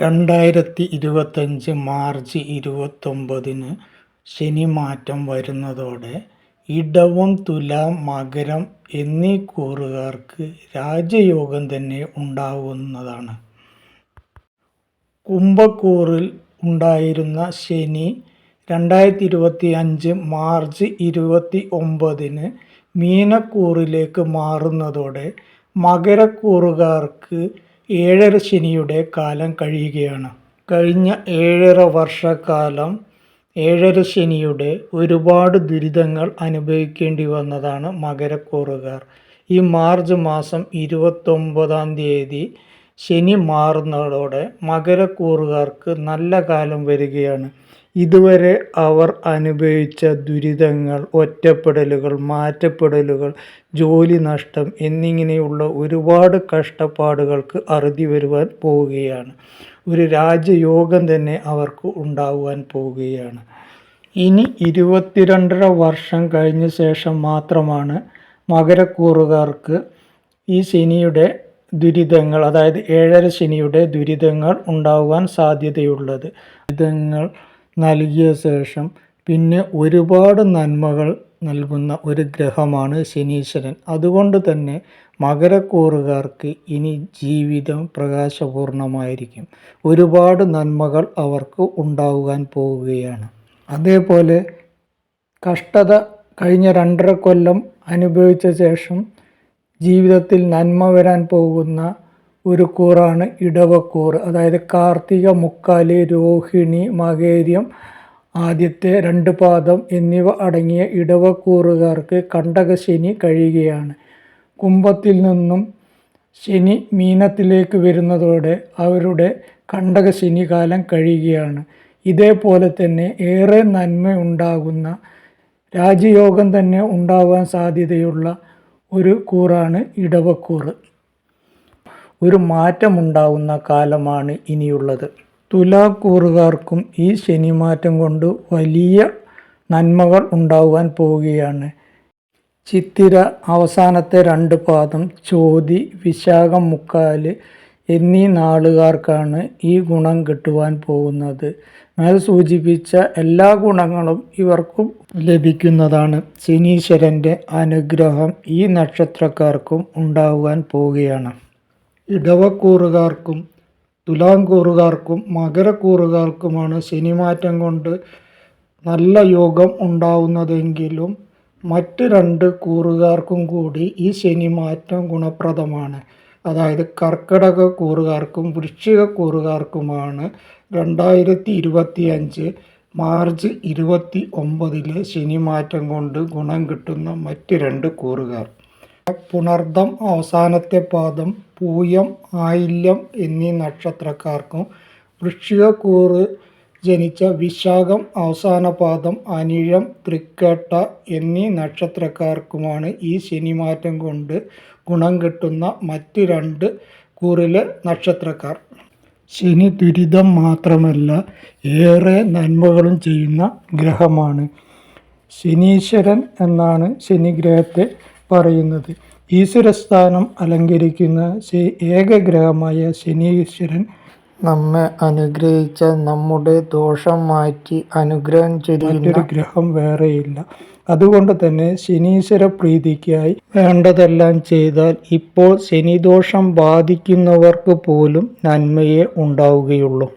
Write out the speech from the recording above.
രണ്ടായിരത്തി ഇരുപത്തഞ്ച് മാർച്ച് ഇരുപത്തൊമ്പതിന് ശനിമാറ്റം വരുന്നതോടെ ഇടവും തുലാം മകരം എന്നീ കൂറുകാർക്ക് രാജയോഗം തന്നെ ഉണ്ടാവുന്നതാണ്. കുംഭക്കൂറിൽ ഉണ്ടായിരുന്ന ശനി രണ്ടായിരത്തി ഇരുപത്തി അഞ്ച് മാർച്ച് ഇരുപത്തി ഒമ്പതിന് മീനക്കൂറിലേക്ക് മാറുന്നതോടെ മകരക്കൂറുകാർക്ക് ഏഴര ശനിയുടെ കാലം കഴിയുകയാണ്. കഴിഞ്ഞ ഏഴര വർഷക്കാലം ഏഴര ശനിയുടെ ഒരുപാട് ദുരിതങ്ങൾ അനുഭവിക്കേണ്ടി വന്നതാണ് മകരക്കൂറുകാർ. ഈ മാർച്ച് മാസം ഇരുപത്തൊമ്പതാം തീയതി ശനി മാറുന്നതോടെ മകരക്കൂറുകാർക്ക് നല്ല കാലം വരികയാണ്. ഇതുവരെ അവർ അനുഭവിച്ച ദുരിതങ്ങൾ ഒറ്റപ്പെടലുകൾ മാറ്റപ്പെടലുകൾ ജോലി നഷ്ടം എന്നിങ്ങനെയുള്ള ഒരുപാട് കഷ്ടപ്പാടുകൾക്ക് അറുതി വരുവാൻ പോവുകയാണ്. ഒരു രാജയോഗം തന്നെ അവർക്ക് ഉണ്ടാകുവാൻ പോവുകയാണ്. ഇനി ഇരുപത്തിരണ്ടര വർഷം കഴിഞ്ഞ ശേഷം മാത്രമാണ് മകരക്കൂറുകാർക്ക് ഈ ശനിയുടെ ദുരിതങ്ങൾ അതായത് ഏഴര ശനിയുടെ ദുരിതങ്ങൾ ഉണ്ടാകുവാൻ സാധ്യതയുള്ളത്. ദുരിതങ്ങൾ നൽകിയ ശേഷം പിന്നെ ഒരുപാട് നന്മകൾ നൽകുന്ന ഒരു ഗ്രഹമാണ് ശനീശ്വരൻ. അതുകൊണ്ട് തന്നെ മകരക്കൂറുകാർക്ക് ഇനി ജീവിതം പ്രകാശപൂർണമായിരിക്കും. ഒരുപാട് നന്മകൾ അവർക്ക് ഉണ്ടാകുവാൻ പോവുകയാണ്. അതേപോലെ കഷ്ടത കഴിഞ്ഞ രണ്ടര കൊല്ലം അനുഭവിച്ച ശേഷം ജീവിതത്തിൽ നന്മ വരാൻ പോകുന്ന ഒരു കൂറാണ് ഇടവക്കൂറ്. അതായത് കാർത്തിക മുക്കാലി രോഹിണി മകേര്യം ആദ്യത്തെ രണ്ട് പാദം എന്നിവ അടങ്ങിയ ഇടവക്കൂറുകാർക്ക് കണ്ടകശനി കഴിയുകയാണ്. കുംഭത്തിൽ നിന്നും ശനി മീനത്തിലേക്ക് വരുന്നതോടെ അവരുടെ കണ്ടകശനി കാലം കഴിയുകയാണ്. ഇതേപോലെ തന്നെ ഏറെ നന്മ ഉണ്ടാകുന്ന രാജയോഗം തന്നെ ഉണ്ടാവാൻ സാധ്യതയുള്ള ഒരു കൂറാണ് ഇടവക്കൂറ്. ഒരു മാറ്റമുണ്ടാവുന്ന കാലമാണ് ഇനിയുള്ളത്. തുലാക്കൂറുകാർക്കും ഈ ശനിമാറ്റം കൊണ്ട് വലിയ നന്മകൾ ഉണ്ടാവാൻ പോവുകയാണ്. ചിത്തിര അവസാനത്തെ രണ്ട് പാദം ചോതി വിശാഖം മുക്കാൽ എന്നീ നാളുകാർക്കാണ് ഈ ഗുണം കിട്ടുവാൻ പോകുന്നത്. മേൽ സൂചിപ്പിച്ച എല്ലാ ഗുണങ്ങളും ഇവർക്കും ലഭിക്കുന്നതാണ്. ശനീശ്വരന്റെ അനുഗ്രഹം ഈ നക്ഷത്രക്കാർക്കും ഉണ്ടാകുവാൻ പോവുകയാണ്. ഇടവക്കൂറുകാർക്കും തുലാംകൂറുകാർക്കും മകരക്കൂറുകാർക്കുമാണ് ശനിമാറ്റം കൊണ്ട് നല്ല യോഗം ഉണ്ടാവുന്നതെങ്കിലും മറ്റ് രണ്ട് കൂറുകാർക്കും കൂടി ഈ ശനിമാറ്റം ഗുണപ്രദമാണ്. അതായത് കർക്കിടക കൂറുകാർക്കും വൃശ്ചിക കൂറുകാർക്കുമാണ് രണ്ടായിരത്തി ഇരുപത്തി അഞ്ച് മാർച്ച് ഇരുപത്തി ഒമ്പതിലെ ശനിമാറ്റം കൊണ്ട് ഗുണം കിട്ടുന്ന മറ്റ് രണ്ട് കൂറുകാർ. പുണർദം അവസാനത്തെ പാദം പൂയം ആയില്യം എന്നീ നക്ഷത്രക്കാർക്കും വൃക്ഷികക്കൂറ് ജനിച്ച വിശാഖം അവസാന പാദം അനിഴം തൃക്കേട്ട എന്നീ നക്ഷത്രക്കാർക്കുമാണ് ഈ ശനിമാറ്റം കൊണ്ട് ഗുണം കിട്ടുന്ന മറ്റ് രണ്ട് കൂറിലെ നക്ഷത്രക്കാർ. ശനി ദുരിതം മാത്രമല്ല ഏറെ നന്മകളും ചെയ്യുന്ന ഗ്രഹമാണ്. ശനീശ്വരൻ എന്നാണ് ശനിഗ്രഹത്തെ പറയുന്നത്. ഈശ്വരസ്ഥാനം അലങ്കരിക്കുന്ന ഏകഗ്രഹമായ ശനീശ്വരൻ നമ്മെ അനുഗ്രഹിച്ച നമ്മുടെ ദോഷം മാറ്റി അനുഗ്രഹം ചെയ്തൊരു ഗ്രഹം വേറെയില്ല. അതുകൊണ്ട് തന്നെ ശനീശ്വര പ്രീതിക്കായി വേണ്ടതെല്ലാം ചെയ്താൽ ഇപ്പോൾ ശനിദോഷം ബാധിക്കുന്നവർക്ക് പോലും നന്മയെ ഉണ്ടാവുകയുള്ളൂ.